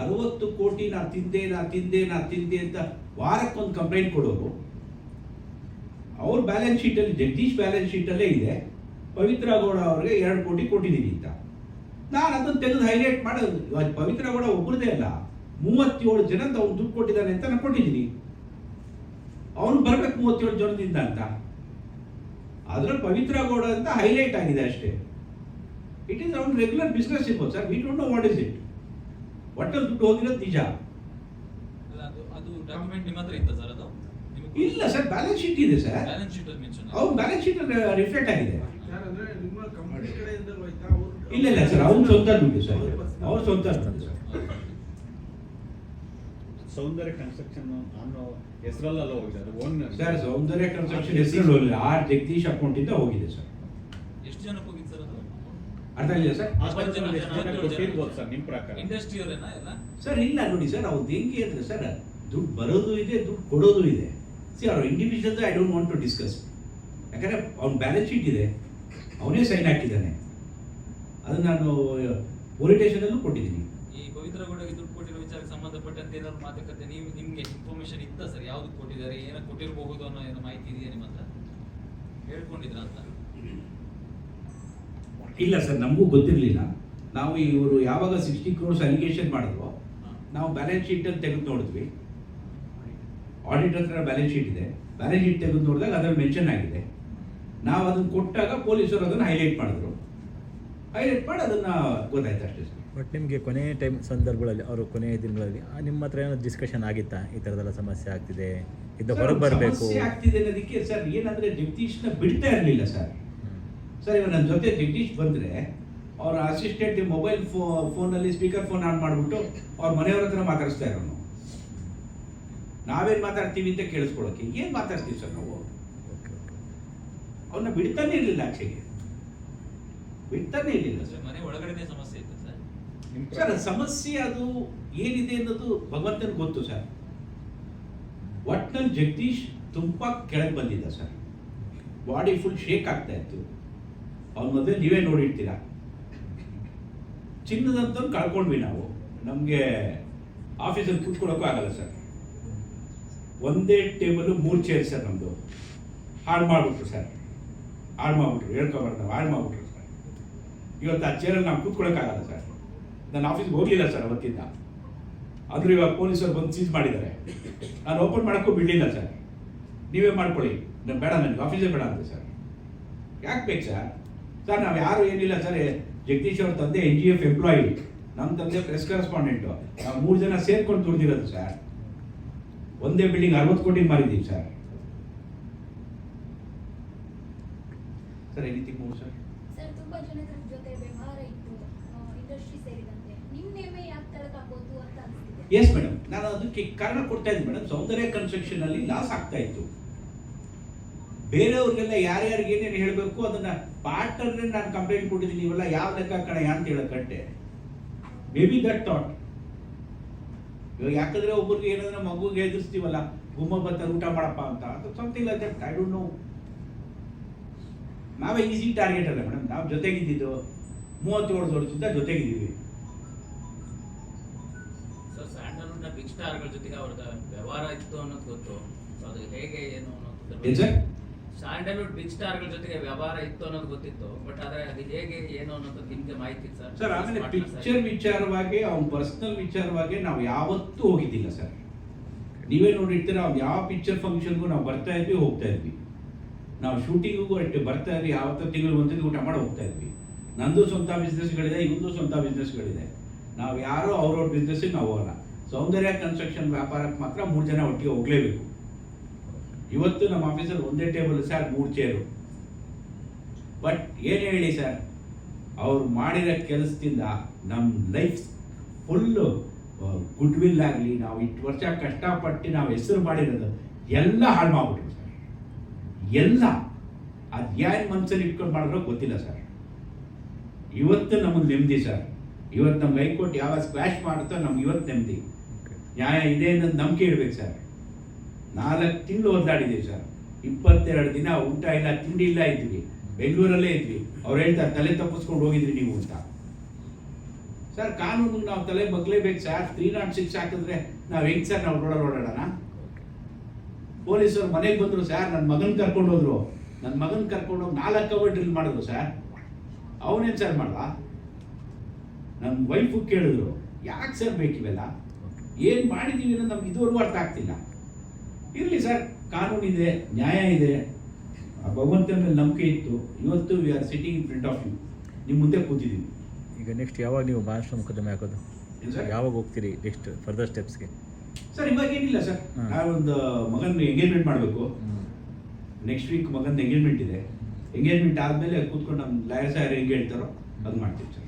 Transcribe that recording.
ಅರವತ್ತು ಕೋಟಿ ನಾ ತಿಂದೆ ನಾ ತಿಂದೆ ನಾ ತಿಂದೆ ಅಂತ ವಾರಕ್ಕೊಂದು ಕಂಪ್ಲೇಂಟ್ ಕೊಡೋರು ಅವ್ರ ಬ್ಯಾಲೆನ್ಸ್ ಶೀಟಲ್ಲಿ ಜಗದೀಶ್ ಬ್ಯಾಲೆನ್ಸ್ ಶೀಟಲ್ಲೇ ಇದೆ. ಪವಿತ್ರ ಗೌಡ ಅವ್ರಿಗೆ ಎರಡು ಕೋಟಿ ಕೊಟ್ಟಿದ್ದೀನಿ ಅಂತ. ನಾನು ಅದನ್ನು ತೆಗೆದು ಹೈಲೈಟ್ ಮಾಡೋದು. ಪವಿತ್ರ ಗೌಡ ಒಬ್ಬರದೇ ಅಲ್ಲ. ಮೂವತ್ತೇಳು ಜನ ಅವ್ನು ದುಡ್ಡು ಕೊಟ್ಟಿದ್ದಾನೆ ಅಂತ ನಾನು ಕೊಟ್ಟಿದ್ದೀನಿ ಅವನು ಬರ್ಬೇಕು ಮೂವತ್ತೇಳು ಜನದಿಂದ ಅಂತ. ಅದ್ರಲ್ಲಿ ಪವಿತ್ರ ಗೌಡ ಅಂತ ಹೈಲೈಟ್ ಆಗಿದೆ ಅಷ್ಟೇ. ಇಟ್ ಈಸ್ ಅವನ್ ರೆಗ್ಯುಲರ್ ಬಿಸ್ನೆಸ್ ಇರ್ಬೋದು sir. We don't know what is it ಒಟ್ಟಲ್ಲಿ ದುಡ್ಡು ಹೋಗಿರೋದು ನಿಜ. ಅಲ್ಲ, ಅದು ಅದು ಡಾಕ್ಯುಮೆಂಟ್ ನಿಮ್ಮ ಹತ್ರ ಇತ್ತ ಸರ್ ಅದು? ನಿಮ್ಗೆ ಇಲ್ಲ ಸರ್ ಬ್ಯಾಲೆನ್ಸ್ ಶೀಟ್ ಇದೆ ಸರ್ ಬ್ಯಾಲೆನ್ಸ್ ಶೀಟ್ ಅಲ್ಲಿ ಮೆನ್ಷನ್ ಅವ್ರ ಬ್ಯಾಲೆನ್ಸ್ ಶೀಟ್ ರಿಫ್ಲೆಕ್ಟ್ ಆಗಿದೆ. ಇಲ್ಲ ಇಲ್ಲ ಸರ್ ಅವ್ರ ಸ್ವಂತ ದುಡ್ಡು ಸರ್ ಅವ್ರ ಸ್ವಂತ ದುಡ್ಡು ಸರ್ ಸೌಂದರ್ಯ ಕನ್ಸ್ಟ್ರಕ್ಷನ್ ಅನ್ನೋ ಹೆಸರಲ್ಲ ಹೋಗಿದೆ ಅದು ಓನ್ ಸರ್ ಸೌಂದರ್ಯ ಕನ್ಸ್ಟ್ರಕ್ಷನ್ ಹೆಸರಲ್ಲಿ ಆರ್ ಜಗದೀಶ್ ಅಕೌಂಟಿಂದ ಹೋಗಿದೆ ಸರ್ ಎಷ್ಟು ಜನಕ್ಕೆ ಅರ್ಥ ಇಲ್ಲ ಸರ್? ಕೊಟ್ಟಿರ್ಬೋದು ಸರ್ ನಿಮ್ಮ ಪ್ರಕಾರ? ಇಂಡಸ್ಟ್ರಿ ಸರ್ ಇಲ್ಲ ನೋಡಿ ಸರ್ ಅವ್ರು ಹೆಂಗೆ ಅಂದ್ರೆ ಸರ್ ದುಡ್ಡು ಬರೋದು ಇದೆ ದುಡ್ಡು ಕೊಡೋದು ಇದೆ. ಸಿ ಅವ್ರ individual I don't want to discuss ಯಾಕಂದ್ರೆ ಅವ್ನ ಬ್ಯಾಲೆನ್ಸ್ ಶೀಟ್ ಇದೆ ಅವನೇ ಸೈನ್ ಹಾಕಿದ್ದಾನೆ. ಅದನ್ನ ನಾನು ಪೊಲೀಸ್ ಸ್ಟೇಷನಲ್ಲೂ ಕೊಟ್ಟಿದ್ದೀನಿ. ಈ ಪವಿತ್ರ ಗೌಡಗೆ ದುಡ್ಡು ಕೊಟ್ಟಿರೋ ವಿಚಾರಕ್ಕೆ ಸಂಬಂಧಪಟ್ಟಂತೆ ಏನಾದ್ರು ಮಾತುಕತೆ ನೀವು ನಿಮಗೆ ಇನ್ಫಾರ್ಮೇಷನ್ ಇತ್ತ ಸರ್? ಯಾವ್ದು ಕೊಟ್ಟಿದ್ದಾರೆ ಏನೋ ಕೊಟ್ಟಿರಬಹುದು ಅನ್ನೋ ಏನೋ ಮಾಹಿತಿ ಇದೆಯಾ ನಿಮ್ಮ ಹತ್ರ? ಹೇಳ್ಕೊಂಡಿದ್ರ ಅಂತ? ಇಲ್ಲ ಸರ್ ನಮಗೂ ಗೊತ್ತಿರಲಿಲ್ಲ. ನಾವು ಇವರು ಯಾವಾಗ ಸಿಕ್ಸ್ಟಿ ಕ್ರೋರ್ಸ್ ಅಲಿಗೇಷನ್ ಮಾಡಿದ್ವೋ ನಾವು ಬ್ಯಾಲೆನ್ಸ್ ಶೀಟಲ್ಲಿ ತೆಗೆದು ನೋಡಿದ್ವಿ. ಆಡಿಟ್ ಹತ್ರ ಬ್ಯಾಲೆನ್ಸ್ ಶೀಟ್ ಇದೆ. ಬ್ಯಾಲೆನ್ಸ್ ಶೀಟ್ ತೆಗೆದು ನೋಡಿದಾಗ ಅದರಲ್ಲಿ ಮೆನ್ಷನ್ ಆಗಿದೆ. ನಾವು ಅದನ್ನು ಕೊಟ್ಟಾಗ ಪೊಲೀಸರು ಅದನ್ನು ಹೈಲೈಟ್ ಮಾಡಿದ್ರು. ಹೈಲೈಟ್ ಮಾಡಿ ಅದನ್ನು ಗೊತ್ತಾಯ್ತು ಅಷ್ಟೇ ಸರ್. ಬಟ್ ನಿಮಗೆ ಕೊನೆ ಟೈಮ್ ಸಂದರ್ಭಗಳಲ್ಲಿ ಅವರು ಕೊನೆಯ ದಿನಗಳಲ್ಲಿ ನಿಮ್ಮ ಹತ್ರ ಏನೋ ಡಿಸ್ಕಷನ್ ಆಗಿತ್ತಾ? ಈ ಥರದೆಲ್ಲ ಸಮಸ್ಯೆ ಆಗ್ತಿದೆ. ಇದು ಹೊರಗೆ ಬರಬೇಕು. ಆಗ್ತಿದೆ ಅನ್ನೋದಕ್ಕೆ ಸರ್ ಏನಂದ್ರೆ ಜಗದೀಶ್ನ ಬಿಡ್ತಾ ಇರಲಿಲ್ಲ ಸರ್. ಸರ್ ಇವಾಗ ನನ್ನ ಜೊತೆ ಜಗದೀಶ್ ಬಂದರೆ ಅವ್ರ ಅಸಿಸ್ಟೆಂಟ್ ಮೊಬೈಲ್ ಫೋ ಫೋನಲ್ಲಿ ಸ್ಪೀಕರ್ ಫೋನ್ ಆನ್ ಮಾಡಿಬಿಟ್ಟು ಅವ್ರ ಮನೆಯವ್ರ ಹತ್ರ ಮಾತಾಡಿಸ್ತಾ ಇರೋನು. ನಾವೇನು ಮಾತಾಡ್ತೀವಿ ಅಂತ ಕೇಳಿಸ್ಕೊಳಕ್ಕೆ. ಏನು ಮಾತಾಡ್ತೀವಿ ಸರ್ ನಾವು? ಅವನ್ನ ಬಿಡ್ತಾನೆ ಇರಲಿಲ್ಲ ಆಚೆಗೆ. ಬಿಡ್ತಾನೆ ಇರಲಿಲ್ಲ ಸರ್. ಮನೆ ಒಳಗಡೆ ಸಮಸ್ಯೆ ಇತ್ತು ಸರ್. ಸರ್ ಸಮಸ್ಯೆ ಅದು ಏನಿದೆ ಅನ್ನೋದು ಭಗವಂತನ ಗೊತ್ತು ಸರ್. ಒಟ್ನಲ್ಲಿ ಜಗದೀಶ್ ತುಂಬ ಕೆಳಗೆ ಬಂದಿದ್ದ ಸರ್. ಬಾಡಿ ಫುಲ್ ಶೇಕ್ ಆಗ್ತಾ ಇತ್ತು. ಅವ್ನ ಮದುವೆ ನೀವೇ ನೋಡಿರ್ತೀರಾ? ಚಿನ್ನದಂತ ಕಳ್ಕೊಂಡ್ವಿ ನಾವು. ನಮಗೆ ಆಫೀಸಲ್ಲಿ ಕೂತ್ಕೊಳ್ಳೋಕ್ಕೂ ಆಗಲ್ಲ ಸರ್. ಒಂದೇ ಟೇಬಲ್ ಮೂರು ಚೇರ್ ಸರ್ ನಮ್ಮದು ಹಾಳು ಮಾಡಿಬಿಟ್ರು ಸರ್. ಹಾಳು ಮಾಡ್ಬಿಟ್ರು. ಹೇಳ್ಕೊಬಾರ್ದು ನಾವು. ಹಾಳು ಮಾಡಿಬಿಟ್ರು ಸರ್. ಇವತ್ತು ಆ ಚೇರಲ್ಲಿ ನಾವು ಕೂತ್ಕೊಳ್ಳೋಕ್ಕಾಗಲ್ಲ ಸರ್. ನಾನು ಆಫೀಸ್ಗೆ ಹೋಗಲಿಲ್ಲ ಸರ್ ಅವತ್ತಿಂದ. ಆದರೂ ಇವಾಗ ಪೊಲೀಸರು ಬಂದು ಸೀಸ್ ಮಾಡಿದ್ದಾರೆ. ನಾನು ಓಪನ್ ಮಾಡೋಕ್ಕೂ ಬಿಡಲಿಲ್ಲ ಸರ್. ನೀವೇ ಮಾಡ್ಕೊಳ್ಳಿ. ನಾನು ಬೇಡ ನನಗೆ. ಆಫೀಸೇ ಬೇಡ ಅಂತ ಸರ್. ಯಾಕೆ ಬೇಕು ಸರ್? ಸರ್ ನಾವು ಯಾರು ಏನಿಲ್ಲ ಸರ್ ಜಗದೀಶ್ ಅವ್ರ ತಂದೆ ಎನ್ ಜಿ ಎಫ್ ಎಂಪ್ಲಾಯಿ ನಮ್ಮ ತಂದೆ ಪ್ರೆಸ್ ಕರೆಸ್ಪಾಂಡೆಂಟು ನಾವು ಮೂರು ಜನ ಸೇರ್ಕೊಂಡು ದುಡ್ದಿರೋದು ಸರ್. ಒಂದೇ ಬಿಲ್ಡಿಂಗ್ ಅರವತ್ತು ಕೋಟಿ ಮಾರಿದ್ದೀವಿ ಸರ್. ಸರ್ ಎನಿಥಿಂಗ್ ಮೂರು ಸರ್ ಸರ್ ತುಂಬಾ ಜನರ ಜೊತೆ ವ್ಯವಹಾರ ಇತ್ತು ಇಂಡಸ್ಟ್ರಿ ಸೇರಿದಂತೆ. ನಿಮ್ ನೇಮೆ ಯಾಕೆ ತಳಕಾಗೋದು ಅಂತ ಅನಿಸ್ತಿದೆ. ಎಸ್ ಮೇಡಮ್ ನಾನು ಅದಕ್ಕೆ ಕಾರಣ ಕೊಡ್ತಾ ಇದ್ದೀನಿ ಮೇಡಮ್ ಸೌಂದರ್ಯ ಕನ್ಸ್ಟ್ರಕ್ಷನ್ ಅಲ್ಲಿ ಲಾಸ್ ಆಗ್ತಾ ಇತ್ತು. ಬೇರೆಯವ್ರಿಗೆಲ್ಲ ಯಾರ್ಯಾರಿಗೆ ಏನೇನು ಹೇಳಬೇಕು ಅದನ್ನ ಪಾರ್ಟ್ನರ್ ನಾನು ಕಂಪ್ಲೇಂಟ್ ಕೊಟ್ಟಿದ್ದೀನಿ ಇವೆಲ್ಲ ಯಾವ ಲೆಕ್ಕ ಕಣ ಅಂತ ಹೇಳಕ್ಕಂಟೆ ಮೇ ಬಿ ದಟ್ ಥಾಟ್ ಇವಾಗ ಯಾಕಂದ್ರೆ ಒಬ್ಬರಿಗೆ ಏನಂದ್ರೆ ಮಗುಗೆ ಎದುರಿಸ್ತೀವಲ್ಲ ಗುಮ್ಮ ಬರ್ತಾರೆ ಊಟ ಮಾಡಪ್ಪ ಅಂತ ಅದು something like that I don't know ನಾವೇ ಈಸಿ ಟಾರ್ಗೆಟ್ ಅಲ್ಲ ಮೇಡಮ್ ನಾವು ಜೊತೆಗಿದ್ದಿದ್ದು ಮೂವತ್ತೇಳು ವರ್ಷದಿಂದ ಜೊತೆಗಿದ್ದೀವಿ. ಸರ್ ಸ್ಯಾಂಡಲ್ವುಡ್ನ ಬಿಗ್ ಸ್ಟಾರ್ಗಳ ಜೊತೆಗೆ ಅವ್ರದ್ದು ವ್ಯವಹಾರ ಇತ್ತು ಅನ್ನೋದು ಗೊತ್ತು. ಅದು ಹೇಗೆ ಏನು ಅನ್ನೋದು? ಸ್ಯಾಂಡಲ್ವುಡ್ ಬಿಗ್ ಸ್ಟಾರ್ಗಳ ಜೊತೆಗೆ ವ್ಯವಹಾರ ಇತ್ತು ಅನ್ನೋದು ಗೊತ್ತಿತ್ತು ಬಟ್ ಆದ್ರೆ ಅದು ಹೇಗೆ ಏನು ಅನ್ನೋದು ನಿಮ್ಗೆ ಮಾಹಿತಿ ಸರ್? ಸರ್ ಆಮೇಲೆ ಪಿಕ್ಚರ್ ವಿಚಾರವಾಗಿ ಅವ್ನ ಪರ್ಸನಲ್ ವಿಚಾರವಾಗಿ ನಾವು ಯಾವತ್ತೂ ಹೋಗಿದ್ದಿಲ್ಲ ಸರ್. ನೀವೇ ನೋಡಿರ್ತೀರ ಅವ್ನು ಯಾವ ಪಿಕ್ಚರ್ ಫಂಕ್ಷನ್ಗೂ ನಾವು ಬರ್ತಾ ಇದ್ವಿ ಹೋಗ್ತಾ ಇದ್ವಿ. ನಾವು ಶೂಟಿಂಗಿಗೂ ಅಷ್ಟೇ ಬರ್ತಾ ಇದ್ವಿ ಯಾವತ್ತೋ ತಿಂಗಳು ಒಂದಿನ ಊಟ ಮಾಡಿ ಹೋಗ್ತಾ ಇದ್ವಿ. ನಂದು ಸ್ವಂತ ಬಿಸ್ನೆಸ್ಗಳಿದೆ ಇವಂದು ಸ್ವಂತ ಬಿಸ್ನೆಸ್ಗಳಿದೆ ನಾವು ಯಾರೋ ಅವ್ರವ್ರ ಬಿಸ್ನೆಸ್ಸಿಗೆ ನಾವು ಹೋಗಲ್ಲ. ಸೌಂದರ್ಯ ಕನ್ಸ್ಟ್ರಕ್ಷನ್ ವ್ಯಾಪಾರಕ್ಕೆ ಮಾತ್ರ ಮೂರು ಜನ ಒಟ್ಟಿಗೆ ಹೋಗಲೇಬೇಕು. ಇವತ್ತು ನಮ್ಮ ಆಫೀಸಲ್ಲಿ ಒಂದೇ ಟೇಬಲ್ ಸರ್ ಮೂರು ಚೇರು ಬಟ್ ಏನು ಹೇಳಿ ಸರ್ ಅವ್ರು ಮಾಡಿರೋ ಕೆಲಸದಿಂದ ನಮ್ಮ ಲೈಫ್ ಫುಲ್ಲು ಗುಡ್ ವಿಲ್ ಆಗಲಿ ನಾವು ಇಷ್ಟು ವರ್ಷ ಕಷ್ಟಪಟ್ಟು ನಾವು ಹೆಸರು ಮಾಡಿರೋದು ಎಲ್ಲ ಹಾಳು ಮಾಡ್ಬಿಟ್ರು ಸರ್ ಎಲ್ಲ. ಅದು ಯಾರು ಮನಸ್ಸಲ್ಲಿ ಇಟ್ಕೊಂಡು ಮಾಡಿದ್ರೋ ಗೊತ್ತಿಲ್ಲ ಸರ್ ಇವತ್ತು ನಮಗೆ ನೆಮ್ಮದಿ ಸರ್ ಇವತ್ತು ನಮ್ಗೆ ಹೈಕೋರ್ಟ್ ಯಾವಾಗ ಸ್ಕ್ವಾಶ್ ಮಾಡುತ್ತೋ ನಮ್ಗೆ ಇವತ್ತು ನೆಮ್ಮದಿ. ನ್ಯಾಯ ಇದೆ ಅನ್ನೋದು ನಂಬಿಕೆ ಇಡ್ಬೇಕು ಸರ್ ನಾಲ್ಕು ತಿಂಗಳು ಒದ್ದಾಡಿದ್ದೀವಿ ಸರ್. ಇಪ್ಪತ್ತೆರಡು ದಿನ ಊಟ ಇಲ್ಲ, ತಿಂಡಿ ಇಲ್ಲ ಇದ್ವಿ. ಬೆಂಗಳೂರಲ್ಲೇ ಇದ್ವಿ. ಅವ್ರು ಹೇಳ್ತಾರೆ, ತಲೆ ತಪ್ಪಿಸ್ಕೊಂಡು ಹೋಗಿದ್ರಿ ನೀವು ಅಂತ. ಸರ್, ಕಾನೂನು ನಾವು ತಲೆ ಬಗ್ಲೇಬೇಕು ಸರ್. ತ್ರೀ ನಾಟ್ ಸಿಕ್ಸ್ ಹಾಕಿದ್ರೆ ನಾವು ಹೆಂಗೆ ಸರ್ ನಾವು ರೋಡಲ್ಲಿ ಓಡಾಡೋಣ? ಪೊಲೀಸರು ಮನೆಗೆ ಬಂದರು ಸರ್ ನನ್ನ ಮಗನ ಕರ್ಕೊಂಡು ಹೋದ್ರು. ನನ್ನ ಮಗನ ಕರ್ಕೊಂಡು ಹೋಗಿ ನಾಲ್ಕು ಅವರ್ ಡ್ರಿಲ್ ಮಾಡಿದ್ರು ಸರ್. ಅವನೇನು ಸರ್ ಮಾಡಲ್ಲ ನನ್ನ ವೈಫು ಕೇಳಿದ್ರು, ಯಾಕೆ ಸರ್ ಬೇಕಿವೆಲ್ಲ? ಏನು ಮಾಡಿದ್ದೀವಿ ಅನ್ನೋದು ನಮ್ಗೆ ಇದುವರೆಗೂ ಅರ್ಥ ಆಗ್ತಿಲ್ಲ. ಇರಲಿ ಸರ್ ಕಾನೂನಿದೆ ನ್ಯಾಯ ಇದೆ. ಆ ಭಗವಂತನ ಮೇಲೆ ನಂಬಿಕೆ ಇತ್ತು. ಇವತ್ತು we are sitting in front of you ನಿಮ್ಮ ಮುಂದೆ ಕೂತಿದ್ದೀವಿ ಈಗ ನೆಕ್ಸ್ಟ್ ಯಾವಾಗ ನೀವು ಮಹಾರಾಷ್ಟ್ರ ಮೊಕದ್ದಮೆ ಹಾಕೋದು? ಯಾವಾಗ ಹೋಗ್ತೀರಿ ನೆಕ್ಸ್ಟ್ ಫರ್ದರ್ ಸ್ಟೆಪ್ಸ್ಗೆ ಸರ್ ಇವಾಗ ಏನಿಲ್ಲ ಸರ್. ನಾವೊಂದು ಮಗನ ಎಂಗೇಜ್ಮೆಂಟ್ ಮಾಡಬೇಕು. ನೆಕ್ಸ್ಟ್ ವೀಕ್ ಮಗನ ಎಂಗೇಜ್ಮೆಂಟ್ ಇದೆ. ಎಂಗೇಜ್ಮೆಂಟ್ ಆದಮೇಲೆ ಕೂತ್ಕೊಂಡು ನಮ್ಮ ಲಾಯರ್ ಸಾರ್ ಹೆಂಗೆ ಹೇಳ್ತಾರೋ ಅದು ಮಾಡ್ತೀವಿ ಸರ್.